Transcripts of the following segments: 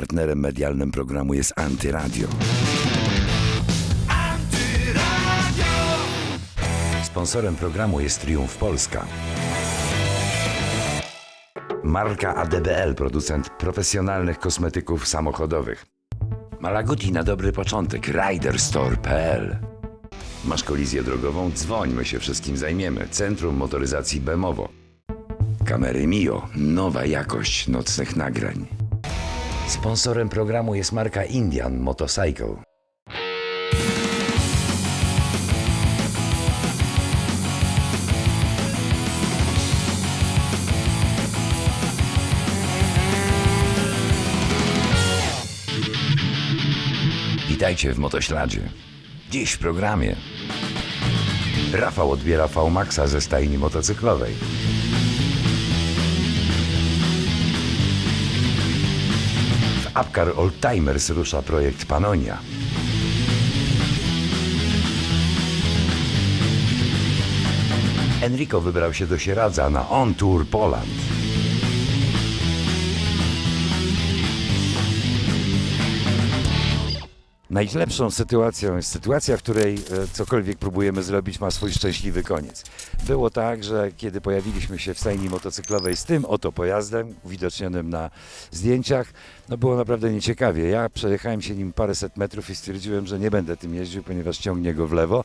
Partnerem medialnym programu jest Antyradio. Sponsorem programu jest Triumf Polska. Marka ADBL, producent profesjonalnych kosmetyków samochodowych. Malaguti na dobry początek, riderstore.pl Masz kolizję drogową? Dzwoń, my się wszystkim zajmiemy. Centrum Motoryzacji Bemowo. Kamery Mio, nowa jakość nocnych nagrań. Sponsorem programu jest marka Indian Motorcycle. Witajcie w Motośladzie. Dziś w programie Rafał odbiera V-Maxa ze stajni motocyklowej. W Apcar Oldtimers rusza projekt Panonia. Enrico wybrał się do Sieradza na On Tour Poland. Najlepszą sytuacją jest sytuacja, w której e, cokolwiek próbujemy zrobić ma swój szczęśliwy koniec. Było tak, że kiedy pojawiliśmy się w stajni motocyklowej z tym oto pojazdem, uwidocznionym na zdjęciach, no było naprawdę nieciekawie. Ja przejechałem się nim paręset metrów i stwierdziłem, że nie będę tym jeździł, ponieważ ciągnie go w lewo.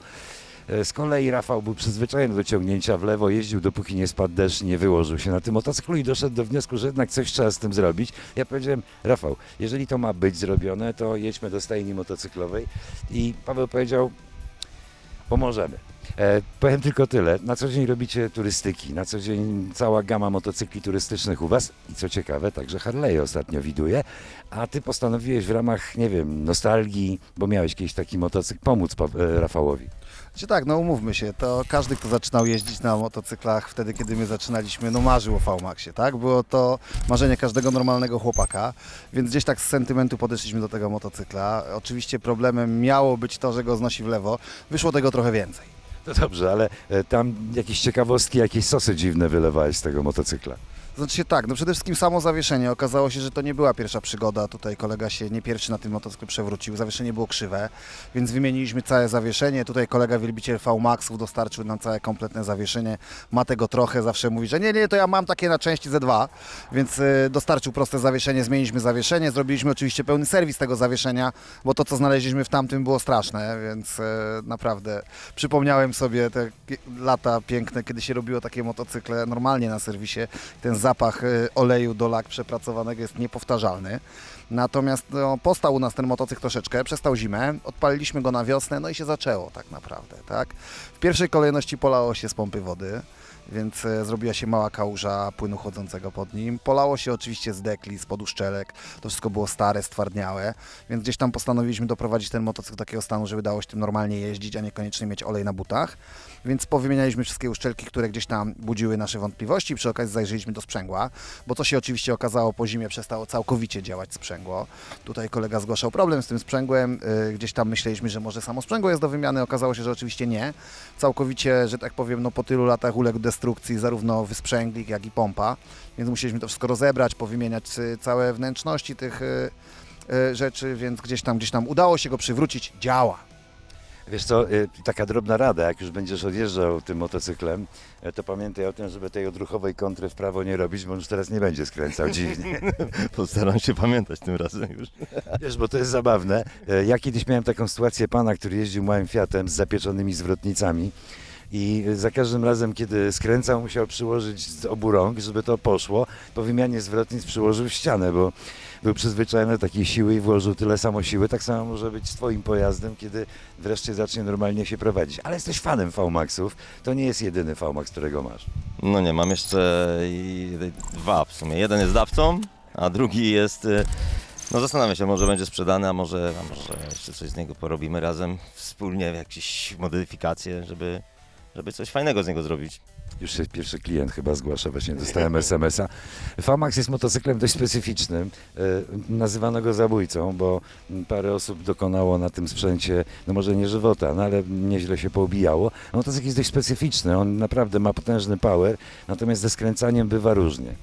E, Z kolei Rafał był przyzwyczajony do ciągnięcia w lewo, jeździł dopóki nie spadł deszcz, nie wyłożył się na tym motocyklu i doszedł do wniosku, że jednak coś trzeba z tym zrobić. Ja powiedziałem, Rafał, jeżeli to ma być zrobione, to jedźmy do stajni motocyklowej i Paweł powiedział, pomożemy. E, powiem tylko tyle. Na co dzień robicie turystyki, na co dzień cała gama motocykli turystycznych u Was i co ciekawe, także Harley ostatnio widuję, a Ty postanowiłeś w ramach, nie wiem, nostalgii, bo miałeś kiedyś taki motocykl, pomóc Pa- e, Rafałowi. Znaczy tak, no umówmy się, to każdy, kto zaczynał jeździć na motocyklach wtedy, kiedy my zaczynaliśmy, no marzył o V-Maxie, tak? Było to marzenie każdego normalnego chłopaka, więc gdzieś tak z sentymentu podeszliśmy do tego motocykla. Oczywiście problemem miało być to, że go znosi w lewo, wyszło tego trochę więcej. No dobrze, ale e, tam jakieś ciekawostki, jakieś sosy dziwne wylewałeś z tego motocykla. Znaczy się tak, no przede wszystkim samo zawieszenie. Okazało się, że to nie była pierwsza przygoda. Tutaj kolega się nie pierwszy na tym motocyklu przewrócił. Zawieszenie było krzywe, więc wymieniliśmy całe zawieszenie. Tutaj kolega wielbiciel V-Maxów dostarczył nam całe kompletne zawieszenie. Ma tego trochę, zawsze mówi, że nie, nie, to ja mam takie na części Z2, więc y, dostarczył proste zawieszenie, zmieniliśmy zawieszenie. Zrobiliśmy oczywiście pełny serwis tego zawieszenia, bo to, co znaleźliśmy w tamtym było straszne, więc y, naprawdę przypomniałem sobie te lata piękne, kiedy się robiło takie motocykle normalnie na serwisie. Ten zapach y, oleju do lak przepracowanego jest niepowtarzalny. Natomiast no, postał u nas ten motocykl troszeczkę, przestał zimę, odpaliliśmy go na wiosnę, no i się zaczęło tak naprawdę, tak? W pierwszej kolejności polało się z pompy wody, więc e, zrobiła się mała kałuża płynu chodzącego pod nim. Polało się oczywiście z dekli, z poduszczelek, to wszystko było stare, stwardniałe, więc gdzieś tam postanowiliśmy doprowadzić ten motocykl do takiego stanu, żeby dało się tym normalnie jeździć, a niekoniecznie mieć olej na butach. Więc powymienialiśmy wszystkie uszczelki, które gdzieś tam budziły nasze wątpliwości. Przy okazji zajrzeliśmy do sprzęgła, bo co się oczywiście okazało po zimie, przestało całkowicie działać sprzęgło. Tutaj kolega zgłaszał problem z tym sprzęgłem. Yy, Gdzieś tam myśleliśmy, że może samo sprzęgło jest do wymiany. Okazało się, że oczywiście nie. Całkowicie, że tak powiem, no po tylu latach uległ destrukcji zarówno wysprzęglik, jak i pompa. Więc musieliśmy to wszystko rozebrać, powymieniać y, całe wnętrzności tych y, y, rzeczy, więc gdzieś tam, gdzieś tam udało się go przywrócić. Działa. Wiesz co, y, taka drobna rada, jak już będziesz odjeżdżał tym motocyklem, y, to pamiętaj o tym, żeby tej odruchowej kontry w prawo nie robić, bo on już teraz nie będzie skręcał dziwnie. Postaram się pamiętać tym razem już. Wiesz, bo to jest zabawne. E, Ja kiedyś miałem taką sytuację pana, który jeździł małym Fiatem z zapieczonymi zwrotnicami i za każdym razem, kiedy skręcał, musiał przyłożyć z obu rąk, żeby to poszło. Po wymianie zwrotnic przyłożył ścianę, bo był przyzwyczajony do takiej siły i włożył tyle samo siły. Tak samo może być z twoim pojazdem, kiedy wreszcie zacznie normalnie się prowadzić. Ale jesteś fanem V-Maxów. To nie jest jedyny V-Max, którego masz. No nie, mam jeszcze dwa w sumie. Jeden jest dawcą, a drugi jest... y, No zastanawiam się, może będzie sprzedany, a może, a może jeszcze coś z niego porobimy razem wspólnie, jakieś modyfikacje, żeby, żeby coś fajnego z niego zrobić. Już się pierwszy klient chyba zgłasza, właśnie dostałem SMS-a. VMAX jest motocyklem dość specyficznym. E, Nazywano go zabójcą, bo parę osób dokonało na tym sprzęcie, no może nie żywota, no ale nieźle się poobijało. Motocykl jest dość specyficzny, on naprawdę ma potężny power, natomiast ze skręcaniem bywa różnie.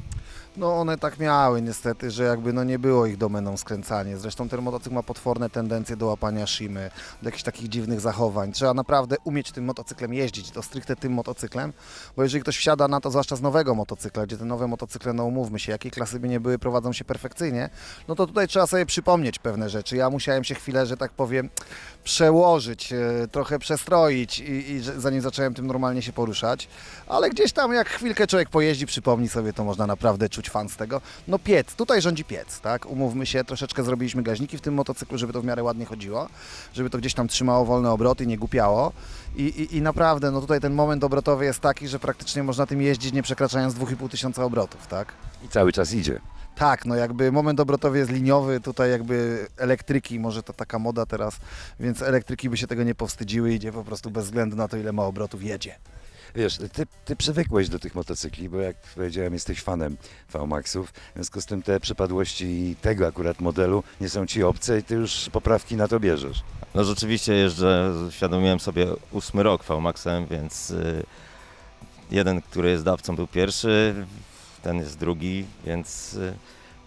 No one tak miały niestety, że jakby no nie było ich domeną skręcanie. Zresztą ten motocykl ma potworne tendencje do łapania szymy, do jakichś takich dziwnych zachowań. Trzeba naprawdę umieć tym motocyklem jeździć, to stricte tym motocyklem, bo jeżeli ktoś wsiada na to, zwłaszcza z nowego motocykla, gdzie te nowe motocykle, no umówmy się, jakiej klasy by nie były, prowadzą się perfekcyjnie, no to tutaj trzeba sobie przypomnieć pewne rzeczy. Ja musiałem się chwilę, że tak powiem, przełożyć, e, trochę przestroić, i, i zanim zacząłem tym normalnie się poruszać, ale gdzieś tam jak chwilkę człowiek pojeździ, przypomni sobie, to można naprawdę czuć fan z tego. No piec, tutaj rządzi piec, tak? Umówmy się, troszeczkę zrobiliśmy gaźniki w tym motocyklu, żeby to w miarę ładnie chodziło, żeby to gdzieś tam trzymało wolne obroty, nie głupiało. I, i, I naprawdę, no tutaj ten moment obrotowy jest taki, że praktycznie można tym jeździć nie przekraczając 2,5 tysiąca obrotów, tak? I cały czas idzie. Tak, no jakby moment obrotowy jest liniowy, tutaj jakby elektryki, może to taka moda teraz, więc elektryki by się tego nie powstydziły, idzie po prostu bez względu na to, ile ma obrotów, jedzie. Wiesz, ty, ty przywykłeś do tych motocykli, bo jak powiedziałem, jesteś fanem V-Maxów, w związku z tym te przypadłości tego akurat modelu nie są ci obce i ty już poprawki na to bierzesz. No rzeczywiście jeżdżę, świadomiłem sobie ósmy rok V-Maxem, więc y, jeden, który jest dawcą był pierwszy, ten jest drugi, więc, y,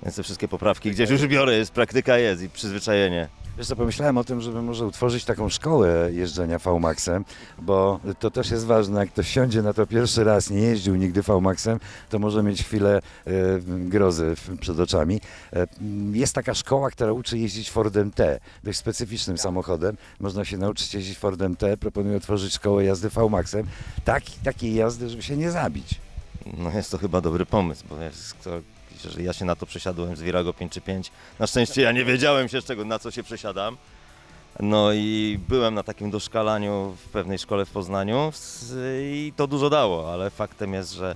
więc te wszystkie poprawki gdzieś już biorę, jest praktyka jest i przyzwyczajenie. Wiesz co, pomyślałem o tym, żeby może utworzyć taką szkołę jeżdżenia V-Maxem, bo to też jest ważne, jak ktoś siądzie na to pierwszy raz, nie jeździł nigdy V-Maxem, to może mieć chwilę e, grozy przed oczami. E, jest taka szkoła, która uczy jeździć Fordem T, dość specyficznym samochodem. Można się nauczyć jeździć Fordem T, proponuję otworzyć szkołę jazdy V-Maxem, tak, takiej jazdy, żeby się nie zabić. No jest to chyba dobry pomysł, bo jest to, że ja się na to przesiadłem z Virago 5 czy 5. Na szczęście ja nie wiedziałem się z czego, na co się przesiadam. No i byłem na takim doszkalaniu w pewnej szkole w Poznaniu i to dużo dało, ale faktem jest, że,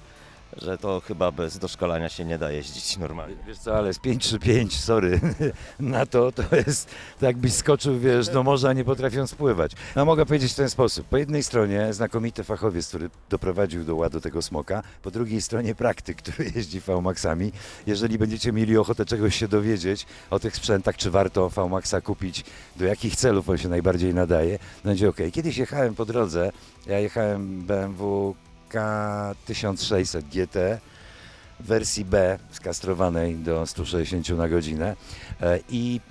że to chyba bez doszkalania się nie da jeździć normalnie. Wiesz co, ale z 5 czy 5, sorry, na to to jest tak jakbyś skoczył, wiesz, do morza nie potrafiąc pływać. No mogę powiedzieć w ten sposób. Po jednej stronie znakomity fachowiec, który doprowadził do ładu tego smoka, po drugiej stronie praktyk, który jeździ V-Maxami. Jeżeli będziecie mieli ochotę czegoś się dowiedzieć o tych sprzętach, czy warto V-Maxa kupić, do jakich celów on się najbardziej nadaje, będzie ok. Kiedyś jechałem po drodze, ja jechałem BMW K1600 GT, wersji B skastrowanej do 160 na godzinę e, i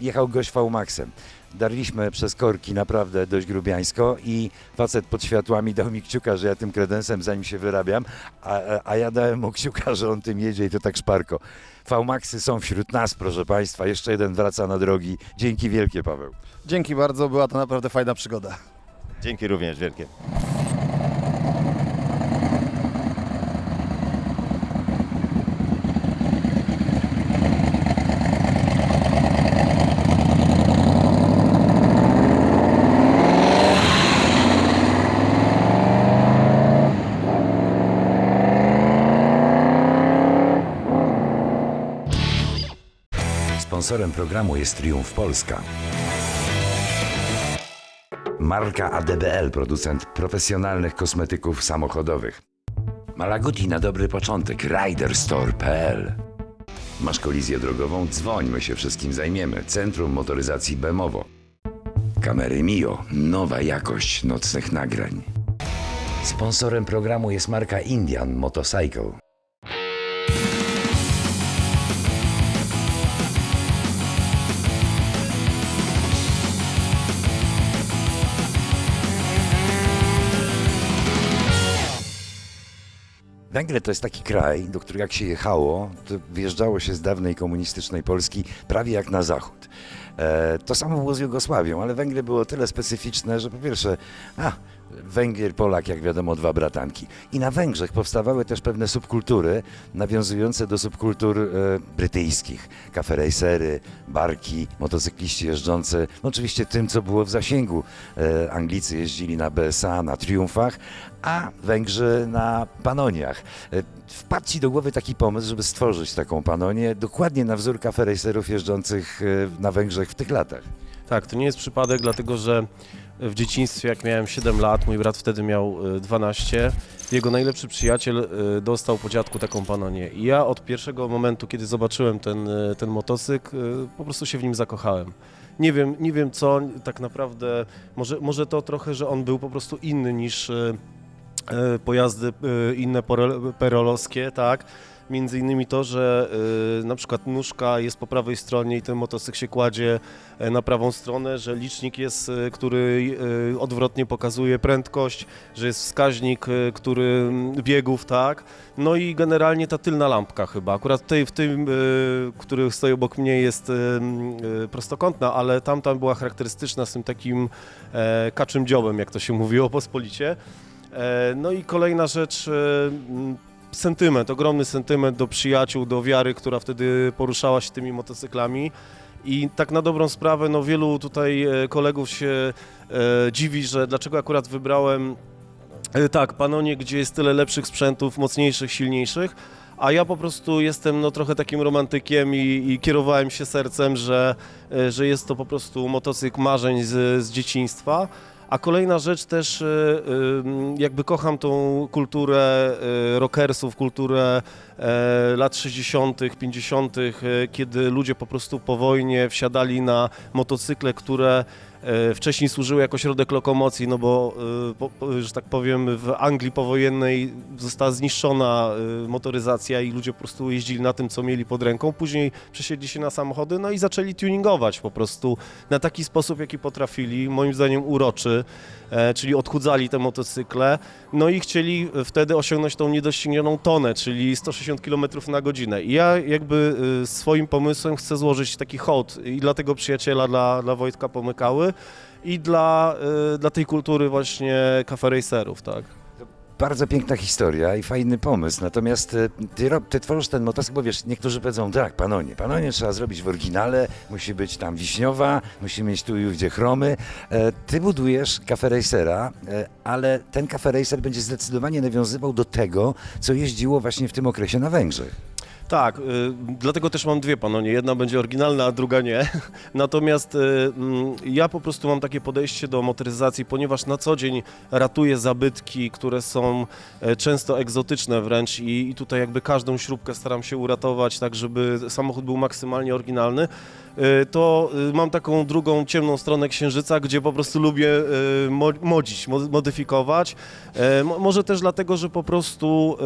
jechał gość V-Maxem. Darliśmy przez korki naprawdę dość grubiańsko i facet pod światłami dał mi kciuka, że ja tym kredensem zanim się wyrabiam, a, a- a ja dałem mu kciuka, że on tym jedzie i to tak szparko. V-Maxy są wśród nas, proszę Państwa. Jeszcze jeden wraca na drogi. Dzięki wielkie, Paweł. Dzięki bardzo, była to naprawdę fajna przygoda. Dzięki również wielkie. Sponsorem programu jest Triumf Polska. Marka ADBL, producent profesjonalnych kosmetyków samochodowych. Malaguti na dobry początek, riderstore.pl Masz kolizję drogową? Dzwoń, my się wszystkim zajmiemy. Centrum Motoryzacji Bemowo. Kamery Mio, nowa jakość nocnych nagrań. Sponsorem programu jest marka Indian Motorcycle. Węgry to jest taki kraj, do którego jak się jechało, to wjeżdżało się z dawnej komunistycznej Polski prawie jak na zachód. E, to samo było z Jugosławią, ale Węgry było tyle specyficzne, że po pierwsze, a, Węgier, Polak, jak wiadomo, dwa bratanki. I na Węgrzech powstawały też pewne subkultury nawiązujące do subkultur e, brytyjskich. Cafe racery, barki, motocykliści jeżdżący, no oczywiście tym, co było w zasięgu. E, Anglicy jeździli na BSA, na Triumfach, a Węgrzy na Panoniach. E, Wpadł ci do głowy taki pomysł, żeby stworzyć taką Panonię dokładnie na wzór cafe racerów jeżdżących e, na Węgrzech w tych latach. Tak, to nie jest przypadek, dlatego że w dzieciństwie, jak miałem 7 lat, mój brat wtedy miał e, 12, jego najlepszy przyjaciel e, dostał po dziadku taką panonię. I ja od pierwszego momentu, kiedy zobaczyłem ten, e, ten motocykl, po prostu się w nim zakochałem. Nie wiem, nie wiem co, tak naprawdę, może, może to trochę, że on był po prostu inny niż pojazdy inne perolowskie, tak? Między innymi to, że y, na przykład nóżka jest po prawej stronie i ten motocykl się kładzie e, na prawą stronę, że licznik jest, y, który y, odwrotnie pokazuje prędkość, że jest wskaźnik, który mm, biegów, tak. No i generalnie ta tylna lampka chyba. Akurat tej, w tym, który stoi obok mnie jest prostokątna, ale tamta była charakterystyczna z tym takim e, kaczym dziobem, jak to się mówiło pospolicie. E, no i kolejna rzecz, sentyment, ogromny sentyment do przyjaciół, do wiary, która wtedy poruszała się tymi motocyklami. I tak na dobrą sprawę, no wielu tutaj e, kolegów się e, dziwi, że dlaczego akurat wybrałem e, tak, Panonie, gdzie jest tyle lepszych sprzętów, mocniejszych, silniejszych, a ja po prostu jestem no, trochę takim romantykiem i, i kierowałem się sercem, że, e, że jest to po prostu motocykl marzeń z, z dzieciństwa. A kolejna rzecz też, e, e, jakby kocham tą kulturę e, rockersów, kulturę lat 60., 50., e, kiedy ludzie po prostu po wojnie wsiadali na motocykle, które wcześniej służyły jako środek lokomocji, no bo, e, że tak powiem, w Anglii powojennej została zniszczona e, motoryzacja i ludzie po prostu jeździli na tym, co mieli pod ręką. Później przesiedli się na samochody, no i zaczęli tuningować po prostu na taki sposób, jaki potrafili, moim zdaniem uroczy, e, czyli odchudzali te motocykle, no i chcieli wtedy osiągnąć tą niedoścignioną tonę, czyli 160 km na godzinę. I ja jakby e, swoim pomysłem chcę złożyć taki hołd i dla tego przyjaciela, dla, dla Wojtka Pomykały i dla, e, dla tej kultury właśnie cafe racerów, tak. Bardzo piękna historia i fajny pomysł. Natomiast e, ty, ty tworzysz ten motocykl, bo wiesz, niektórzy powiedzą, tak, panonie, panonie trzeba zrobić w oryginale, musi być tam wiśniowa, musi mieć tu i ówdzie chromy. E, Ty budujesz Racera, e, ale ten Racer będzie zdecydowanie nawiązywał do tego, co jeździło właśnie w tym okresie na Węgrzech. Tak, y, dlatego też mam dwie panonie. Jedna będzie oryginalna, a druga nie. Natomiast y, mm, ja po prostu mam takie podejście do motoryzacji, ponieważ na co dzień ratuję zabytki, które są e, często egzotyczne wręcz i, i tutaj jakby każdą śrubkę staram się uratować, tak żeby samochód był maksymalnie oryginalny. Y, To y, mam taką drugą ciemną stronę księżyca, gdzie po prostu lubię y, mo- modzić, mo- modyfikować. Mo- Może też dlatego, że po prostu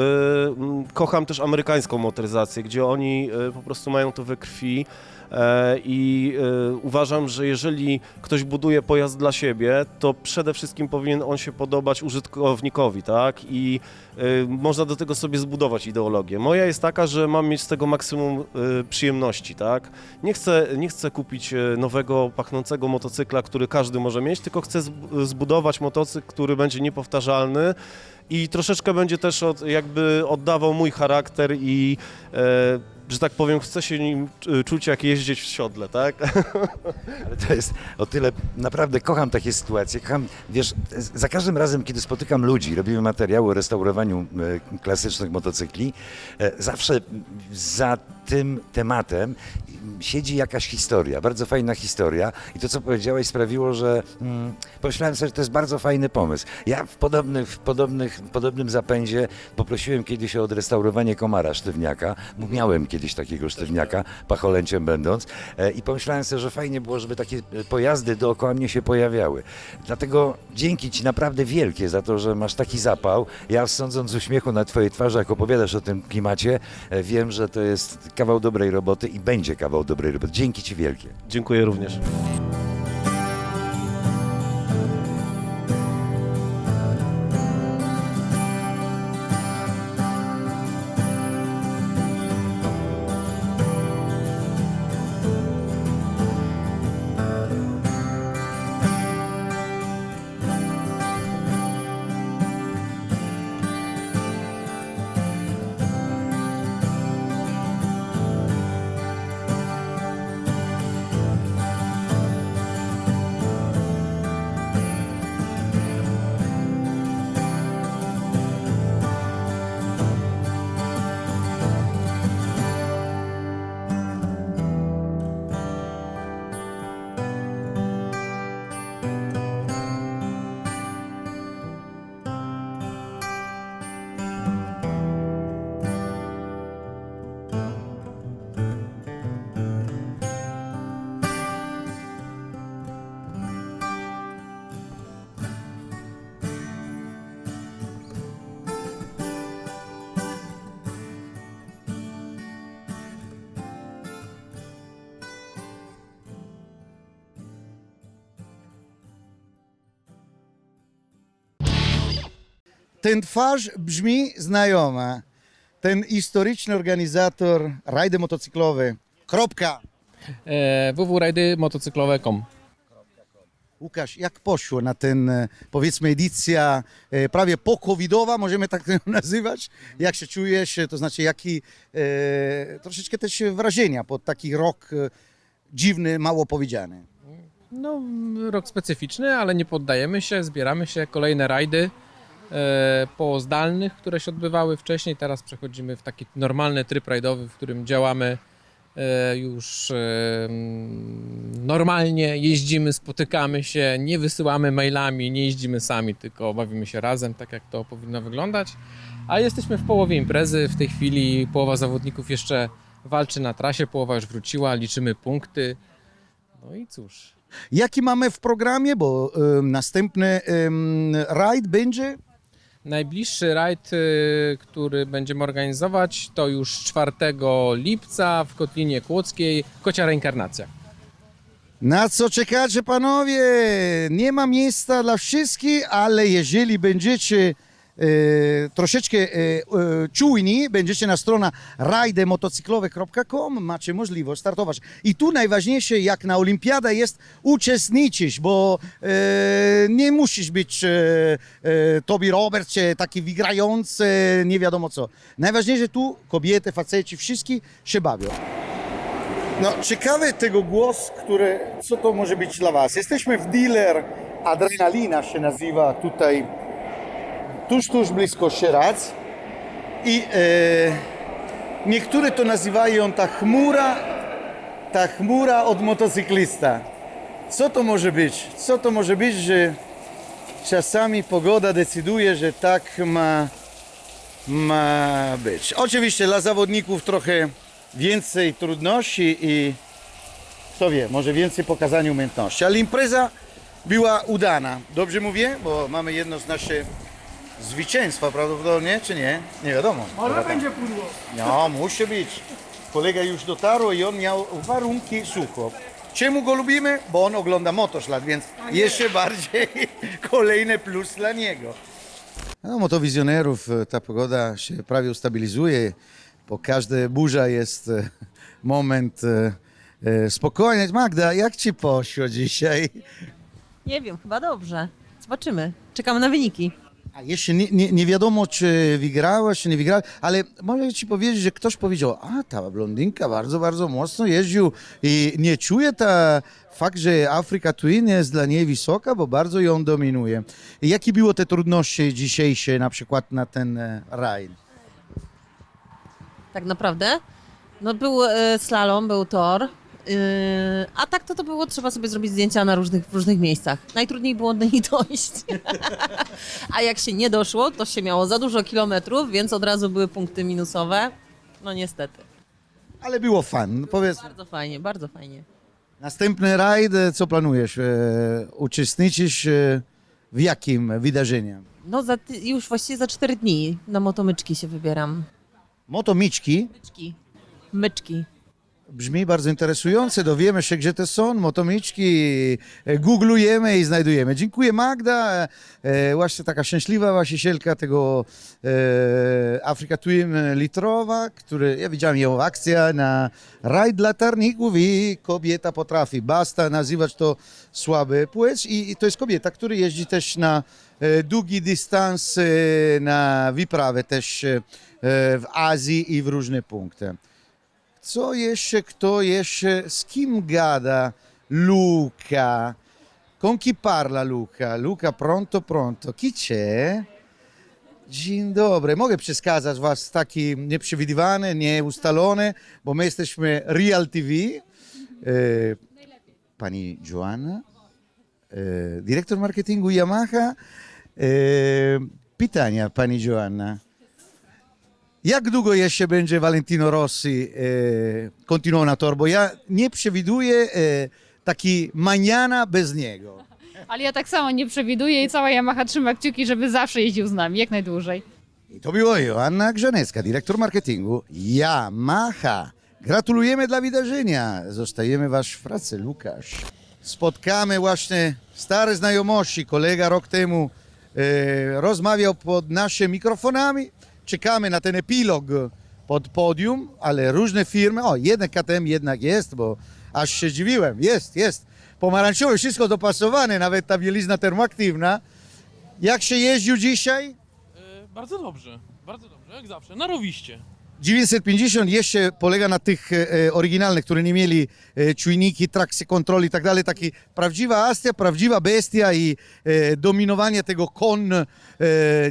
kocham też amerykańską motoryzację, gdzie oni po prostu mają to we krwi. I uważam, że jeżeli ktoś buduje pojazd dla siebie, to przede wszystkim powinien on się podobać użytkownikowi, tak? I można do tego sobie zbudować ideologię. Moja jest taka, że mam mieć z tego maksimum przyjemności, tak? Nie chcę, nie chcę kupić y, nowego, pachnącego motocykla, który każdy może mieć, tylko chcę zb- zbudować motocykl, który będzie niepowtarzalny i troszeczkę będzie też od, jakby oddawał mój charakter i e, że tak powiem, chcę się nim y, czuć jak jeździć w siodle, tak? Ale to jest o tyle, naprawdę kocham takie sytuacje. Kocham, wiesz, za każdym razem, kiedy spotykam ludzi, robimy materiały o restaurowaniu e, klasycznych motocykli, e, zawsze za tym tematem siedzi jakaś historia, bardzo fajna historia i to, co powiedziałeś sprawiło, że mm, pomyślałem sobie, że to jest bardzo fajny pomysł. Ja w, podobnych, w, podobnych, w podobnym zapędzie poprosiłem kiedyś o odrestaurowanie komara sztywniaka, bo miałem kiedyś takiego sztywniaka, pacholęciem będąc e, i pomyślałem sobie, że fajnie było, żeby takie pojazdy dookoła mnie się pojawiały. Dlatego dzięki Ci naprawdę wielkie za to, że masz taki zapał. Ja sądząc z uśmiechu na Twojej twarzy, jak opowiadasz o tym klimacie, e, wiem, że to jest kawał dobrej roboty i będzie kawał dobrej roboty. Dzięki Ci wielkie. Dziękuję również. Bye. Ten twarz brzmi znajoma. Ten historyczny organizator rajdy motocyklowe. Kropka. e, www.rajdymotocyklowe.com. Łukasz, jak poszło na ten, e, powiedzmy, edycja e, prawie po-covidowa, możemy tak ją nazywać? Jak się czujesz, to znaczy, jaki e, troszeczkę też wrażenia po taki rok e, dziwny, mało powiedziany? No, rok specyficzny, ale nie poddajemy się, zbieramy się, kolejne rajdy e, po zdalnych, które się odbywały wcześniej. Teraz przechodzimy w taki normalny tryb rajdowy, w którym działamy e, już e, mm, normalnie, jeździmy, spotykamy się, nie wysyłamy mailami, nie jeździmy sami, tylko bawimy się razem, tak jak to powinno wyglądać. A jesteśmy w połowie imprezy, w tej chwili połowa zawodników jeszcze walczy na trasie, połowa już wróciła, liczymy punkty. No i cóż, Jaki mamy w programie, bo e, następny e, rajd będzie? Najbliższy rajd, y, który będziemy organizować, to już 4 lipca w Kotlinie Kłodzkiej, Kocia Reinkarnacja. Na co czekacie panowie? Nie ma miejsca dla wszystkich, ale jeżeli będziecie troszeczkę e, e, czujni, będziecie na stronę rajdemotocyklowe.com, macie możliwość startować. I tu najważniejsze, jak na olimpiadę, jest uczestniczyć, bo e, nie musisz być e, e, Toby Roberts, czy taki wygrający, nie wiadomo co. Najważniejsze tu kobiety, faceci, wszyscy się bawią. No, ciekawy tego głos, który, co to może być dla Was? Jesteśmy w dealer, Adrenalina się nazywa tutaj, tuż, tuż blisko Sieradz i e, niektórzy to nazywają ta chmura, ta chmura od motocyklista. Co to może być? Co to może być, że czasami pogoda decyduje, że tak ma, ma być? Oczywiście dla zawodników trochę więcej trudności i kto wie, może więcej pokazania umiejętności. Ale impreza była udana. Dobrze mówię? Bo mamy jedno z naszych zwycięstwa prawdopodobnie, czy nie? Nie wiadomo. Może będzie pudło. No, musi być. Kolega już dotarł i on miał warunki sucho. Czemu go lubimy? Bo on ogląda motoszlak, więc jeszcze bardziej kolejny plus dla niego. No, motowizjonerów e, ta pogoda się prawie ustabilizuje. Po każdej burza jest e, moment e, spokojny. Magda, jak ci poszło dzisiaj? Nie wiem, chyba dobrze. Zobaczymy. Czekamy na wyniki. A jeszcze nie, nie, nie wiadomo, czy wygrałeś, czy nie wygrałeś, ale mogę ci powiedzieć, że ktoś powiedział, a ta blondynka bardzo, bardzo mocno jeździł i nie czuje ta fakt, że Afryka Twin jest dla niej wysoka, bo bardzo ją dominuje. I jakie były te trudności dzisiejsze na przykład na ten e, rajd? Tak naprawdę. No był e, slalom, był tor. Yy, a tak to to było, trzeba sobie zrobić zdjęcia na różnych, w różnych miejscach. Najtrudniej było do niej dojść. a jak się nie doszło, to się miało za dużo kilometrów, więc od razu były punkty minusowe. No niestety. Ale było fan. Powiedz, Bardzo fajnie, bardzo fajnie. następny rajd, e, co planujesz? E, uczestniczysz e, w jakim wydarzeniu? No za, już właściwie za cztery dni na motomyczki się wybieram. Motomiczki. Myczki. Myczki. Brzmi bardzo interesujące, dowiemy się, gdzie to są, motomiczki, e, googlujemy i znajdujemy. Dziękuję Magda, e, właśnie taka szczęśliwa właścicielka tego e, Africa Twin litrowa, który, ja widziałem ją akcja na rajd latarników i kobieta potrafi, basta nazywać to słaby płeć. I, i to jest kobieta, która jeździ też na e, długi dystans, e, na wyprawę też e, w Azji i w różne punkty. Co jeszcze, kto jeszcze, z kim gada Luca? Con chi parla Luca? Luca, pronto, pronto. Chi c'è? Dzień dobry. Mogę przeskazać was taki nieprzewidywany, nieustalony, bo my jesteśmy Real TV. E, pani Joanna, e, dyrektor marketingu Yamaha. E, pytania, pani Joanna. Jak długo jeszcze będzie Valentino Rossi e, kontynuował na tor? Bo ja nie przewiduję e, taki maniana bez niego. Ale ja tak samo nie przewiduję i cała Yamaha trzyma kciuki, żeby zawsze jeździł z nami, jak najdłużej. I to było Joanna Grzanecka, dyrektor marketingu Yamaha. Gratulujemy dla wydarzenia. Zostajemy wasz w pracy, Łukasz. Spotkamy właśnie stare znajomości. Kolega rok temu e, rozmawiał pod naszymi mikrofonami. Czekamy na ten epilog pod podium, ale różne firmy, o jednak KTM jednak jest, bo aż się zdziwiłem, jest, jest. Pomarańczowe, wszystko dopasowane, nawet ta bielizna termoaktywna. Jak się jeździł dzisiaj? E, Bardzo dobrze, bardzo dobrze, jak zawsze, na rowiście. 950 jeszcze polega na tych e, oryginalnych, które nie mieli e, czujniki, trakcji kontroli i tak dalej. Taki prawdziwa Astia, prawdziwa bestia i e, dominowanie tego kon e,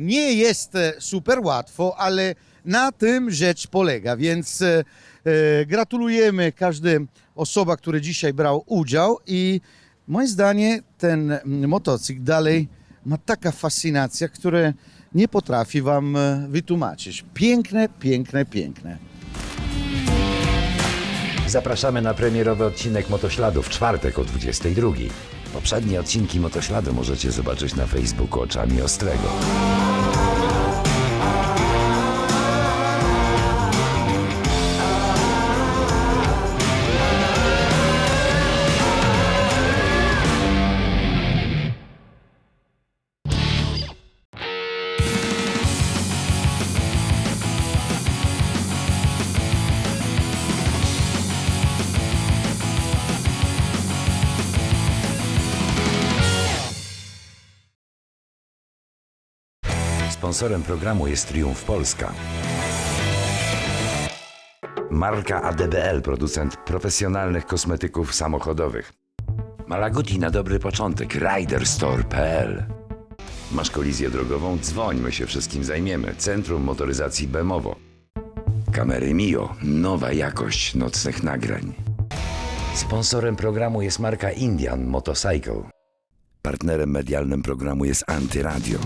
nie jest e, super łatwo, ale na tym rzecz polega, więc e, e, gratulujemy każdej osoba, która dzisiaj brał udział i moim zdaniem ten motocykl dalej ma taka fascynacja, która nie potrafi wam e, wytłumaczyć. Piękne, piękne, piękne. Zapraszamy na premierowy odcinek Motośladu w czwartek o 22. Poprzednie odcinki Motośladu możecie zobaczyć na Facebooku Oczami Ostrego. Sponsorem programu jest Triumf Polska. Marka ADBL, producent profesjonalnych kosmetyków samochodowych. Malaguti na dobry początek, riderstore.pl Masz kolizję drogową? Dzwoń, my się wszystkim zajmiemy. Centrum Motoryzacji Bemowo. Kamery Mio, nowa jakość nocnych nagrań. Sponsorem programu jest marka Indian Motorcycle. Partnerem medialnym programu jest Antyradio.